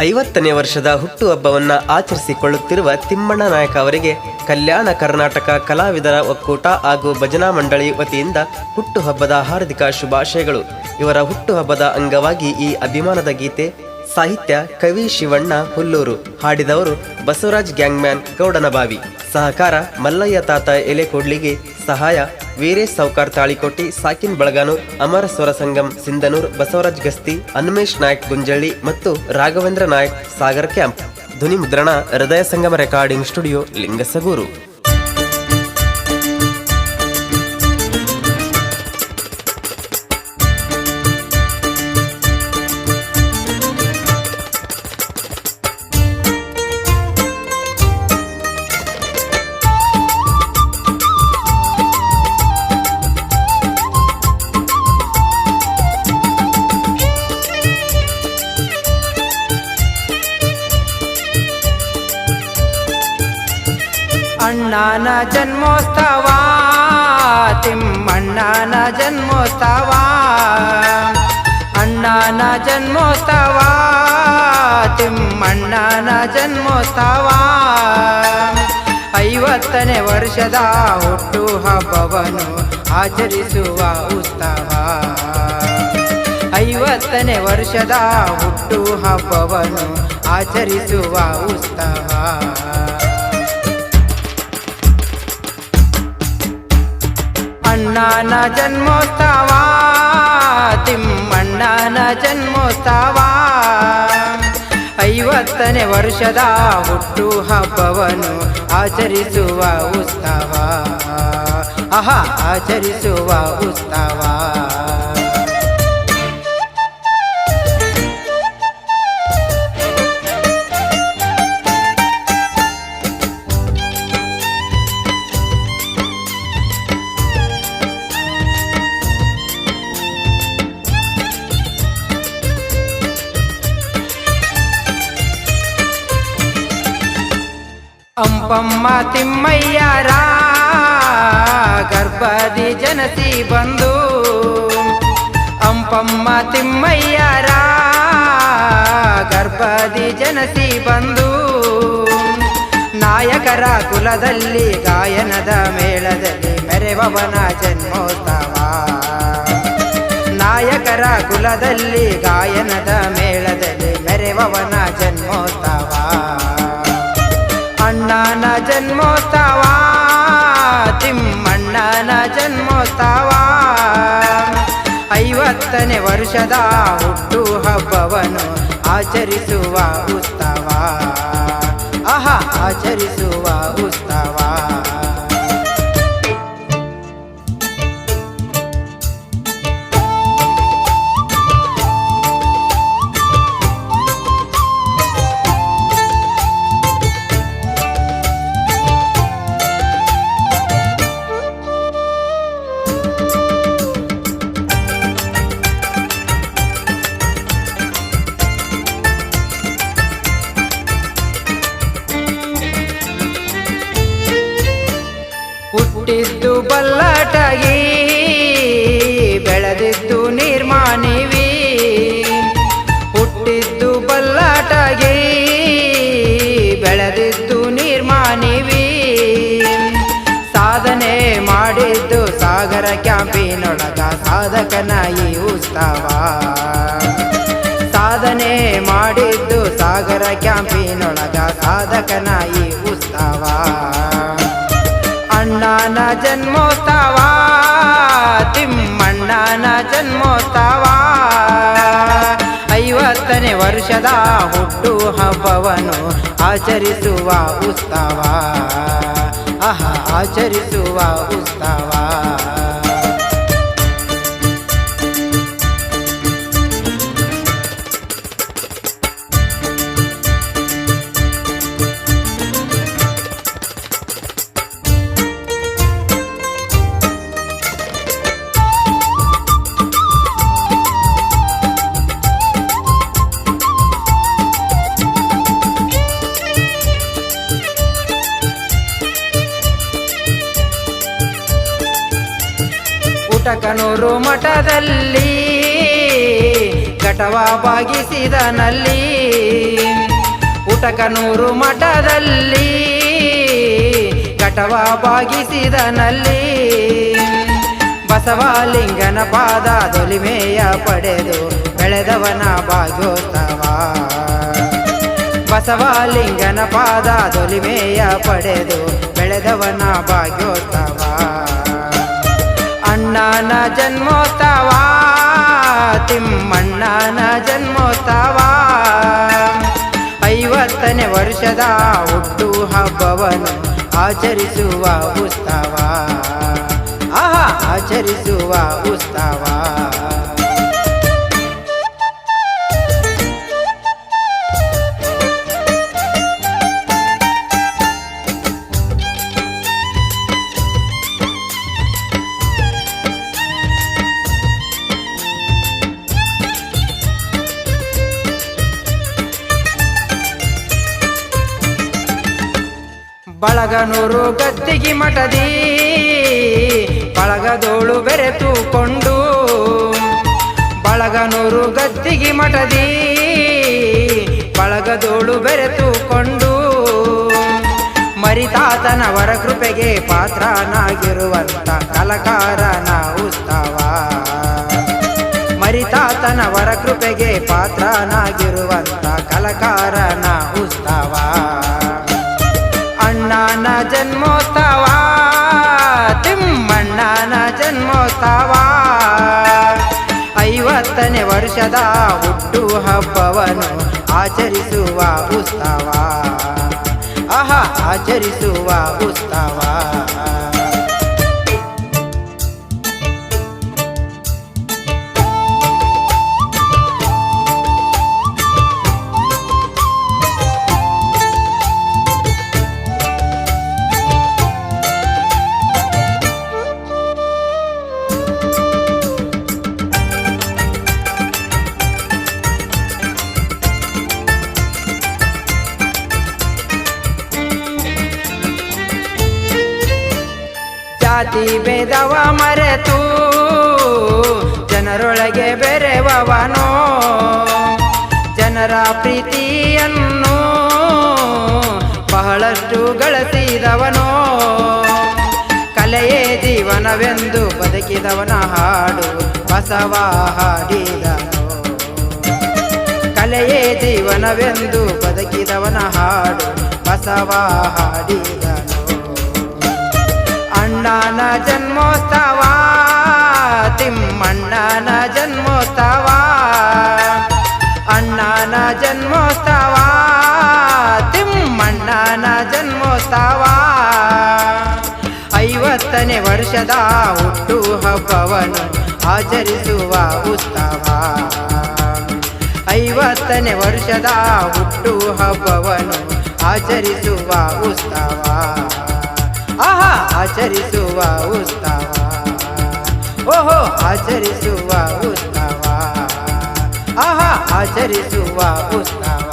ಐವತ್ತನೇ ವರ್ಷದ ಹುಟ್ಟುಹಬ್ಬವನ್ನು ಆಚರಿಸಿಕೊಳ್ಳುತ್ತಿರುವ ತಿಮ್ಮಣ್ಣ ನಾಯಕ ಅವರಿಗೆ ಕಲ್ಯಾಣ ಕರ್ನಾಟಕ ಕಲಾವಿದರ ಒಕ್ಕೂಟ ಹಾಗೂ ಭಜನಾ ಮಂಡಳಿ ವತಿಯಿಂದ ಹುಟ್ಟುಹಬ್ಬದ ಹಾರ್ದಿಕ ಶುಭಾಶಯಗಳು. ಇವರ ಹುಟ್ಟುಹಬ್ಬದ ಅಂಗವಾಗಿ ಈ ಅಭಿಮಾನದ ಗೀತೆ ಸಾಹಿತ್ಯ ಕವಿ ಶಿವಣ್ಣ ಹುಲ್ಲೂರು ಹಾಡಿದವರು ಬಸವರಾಜ್ ಗ್ಯಾಂಗ್ಮ್ಯಾನ್ ಗೌಡನಬಾವಿ ಸಹಕಾರ ಮಲ್ಲಯ್ಯ ತಾತ ಎಲೆಕೋಡ್ಲಿಗೆ ಸಹಾಯ ವೀರೇಶ್ ಸೌಕಾರ್ ತಾಳಿಕೋಟಿ ಸಾಕಿನ್ ಬಳಗಾನೂರ್ ಅಮರ ಸ್ವರ ಸಂಗಮ್, ಸಿಂಧನೂರ್, ಬಸವರಾಜ್ ಗಸ್ತಿ ಅನ್ಮೇಶ್ ನಾಯಕ್ ಗುಂಜಳ್ಳಿ ಮತ್ತು ರಾಘವೇಂದ್ರ ನಾಯಕ್ ಸಾಗರ್ ಕ್ಯಾಂಪ್. ಧ್ವನಿ ಮುದ್ರಣ ಹೃದಯ ಸಂಗಮ ರೆಕಾರ್ಡಿಂಗ್ ಸ್ಟುಡಿಯೋ, ಲಿಂಗಸಗೂರು. ಅಣ್ಣನ ಜನ್ಮೋತ್ಸವ, ತಿಮ್ಮಣ್ಣನ ಜನ್ಮೋತ್ಸವ. ಅಣ್ಣನ ಜನ್ಮೋತ್ಸವ, ತಿಮ್ಮಣ್ಣನ ಜನ್ಮೋತ್ಸವ. ಐವತ್ತನೇ ವರ್ಷದ ಹುಟ್ಟು ಹಬ್ಬವನ್ನು ಆಚರಿಸುವ ಉತ್ಸವ. ಐವತ್ತನೇ ವರ್ಷದ ಹುಟ್ಟು ಹಬ್ಬವನ್ನು ಆಚರಿಸುವ ಉತ್ಸವ. ಅಣ್ಣನ ಜನ್ಮೋತ್ಸವ ತಿಮ್ಮಣ್ಣನ ಜನ್ಮೋತ್ಸವ. ಐವತ್ತನೇ ವರ್ಷದ ಹುಟ್ಟು ಹಬ್ಬವನ್ನು ಆಚರಿಸುವ ಉತ್ಸವ. ಆಹಾ ಆಚರಿಸುವ ಉತ್ಸವ. ಅಂಪಮ್ಮ ತಿಮ್ಮಯ್ಯರ ಗರ್ಭದಿ ಜನಸಿ ಬಂದು. ಅಂಪಮ್ಮ ತಿಮ್ಮಯ್ಯರ ಗರ್ಭದಿ ಜನಸಿ ಬಂದು. ನಾಯಕರ ಕುಲದಲ್ಲಿ ಗಾಯನದ ಮೇಳದಲ್ಲಿ ಮೆರೆವವನ ಜನ್ಮೋತ್ಸವ. ನಾಯಕರ ಕುಲದಲ್ಲಿ ಗಾಯನದ ಮೇಳದಲ್ಲಿ ಮೆರೆವವನ ಜನ್ಮೋತ್ಸವ ಜನ್ಮೋತ್ಸವ ತಿಮ್ಮಣ್ಣನ ಜನ್ಮೋತ್ಸವ. ಐವತ್ತನೇ ವರ್ಷದ ಹುಟ್ಟು ಹಬ್ಬವನ್ನು ಆಚರಿಸುವ ಉತ್ಸವ. ಆಹಾ ಆಚರಿಸುವ ಉತ್ಸವ. ಹುಟ್ಟಿದ್ದು ಬಲ್ಲಟಗಿ ಬೆಳೆದಿದ್ದು ನಿರ್ಮಾಣಿವಿ. ಹುಟ್ಟಿದ್ದು ಬಲ್ಲಟಗಿ ಬೆಳೆದಿದ್ದು ನಿರ್ಮಾಣಿವಿ. ಸಾಧನೆ ಮಾಡಿದ್ದು ಸಾಗರ ಕ್ಯಾಂಪಿನೊಳಗ ಸಾಧಕನ ಈ ಉತ್ಸವ. ಸಾಧನೆ ಮಾಡಿದ್ದು ಸಾಗರ ಕ್ಯಾಂಪಿನೊಳಗ ಸಾಧಕನ ಈ ವರ್ಷದ ಹುಟ್ಟು ಹಬ್ಬವನ್ನು ಆಚರಿಸುವ ಉತ್ಸವ. ಆಹಾ ಆಚರಿಸುವ ಉತ್ಸವ. ಊಟಕನೂರು ಮಠದಲ್ಲಿ ಘಟವ ಬಾಗಿಸಿದನಲ್ಲಿ ಊಟಕನೂರು ಮಠದಲ್ಲಿ ಘಟವ ಬಾಗಿಸಿದನಲ್ಲಿ ಬಸವಲಿಂಗನ ಪಾದ ದೊಲಿಮೆಯ ಪಡೆದು ಬೆಳೆದವನ ಭಾಗ್ಯೋತ್ಸವ. ಬಸವಲಿಂಗನ ಪಾದ ದೊಲಿಮೆಯ ಪಡೆದು ಬೆಳೆದವನ ಭಾಗ್ಯೋತ್ಸವ. ವರ್ಷದ ಹುಟ್ಟು ಹಬ್ಬವನ್ನು ಆಚರಿಸುವ ಉತ್ಸವ. ಆಹಾ ಆಚರಿಸುವ ಉತ್ಸವ. ಬಳಗನೂರು ಗದ್ದಿಗೆ ಮಠದಿ ಬಳಗದೋಳು ಬೆರೆತುಕೊಂಡು. ಬಳಗನೂರು ಗದ್ದಿಗೆ ಮಠದಿ ಬಳಗದೋಳು ಬೆರೆತುಕೊಂಡು. ಮರಿತಾತನವರ ಕೃಪೆಗೆ ಪಾತ್ರನಾಗಿರುವಂತ ಕಲಕಾರನ ಉತ್ಸವ ಮರಿತಾತನವರ ಕೃಪೆಗೆ ಪಾತ್ರನಾಗಿರುವಂತ ಕಲಕಾರನ ಉತ್ಸವ ವರ್ಷದ ಹುಟ್ಟು ಹಬ್ಬವನ್ನು ಆಚರಿಸುವ ಉತ್ಸವ. ಆಹಾ ಆಚರಿಸುವ ಉತ್ಸವ. ಜಾತಿ ಭೇದವ ಮರೆತು ಜನರೊಳಗೆ ಬೆರೆವವನೋ? ಜನರ ಪ್ರೀತಿಯನ್ನು ಬಹಳಷ್ಟು ಗಳಿಸಿದವನು? ಕಲೆಯೇ ಜೀವನವೆಂದು ಬದುಕಿದವನ ಹಾಡು ಬಸವ ಹಾಡಿದನು? ಕಲೆಯೇ ಜೀವನವೆಂದು ಬದುಕಿದವನ ಹಾಡು ಬಸವ ಹಾಡಿದನು? ಅಣ್ಣನ ಜನ್ಮೋತ್ಸವ, ತಿಮ್ಮಣ್ಣನ ಜನ್ಮೋತ್ಸವ. ಅಣ್ಣನ ಜನ್ಮೋತ್ಸವ, ತಿಮ್ಮಣ್ಣನ ಜನ್ಮೋತ್ಸವ. ಐವತ್ತನೇ ವರ್ಷದ ಹುಟ್ಟು ಹಬ್ಬವನ್ನು ಆಚರಿಸುವ ಉತ್ಸವ. ಐವತ್ತನೇ ವರ್ಷದ ಹುಟ್ಟು ಹಬ್ಬವನ್ನು ಆಚರಿಸುವ ಉತ್ಸವ. ಆಹಾ ಆಚರಿಸುವ ಉತ್ಸವ ಓಹೋ ಆಚರಿಸುವ ಉತ್ಸವ ಆಹಾ ಆಚರಿಸುವ ಉತ್ಸವ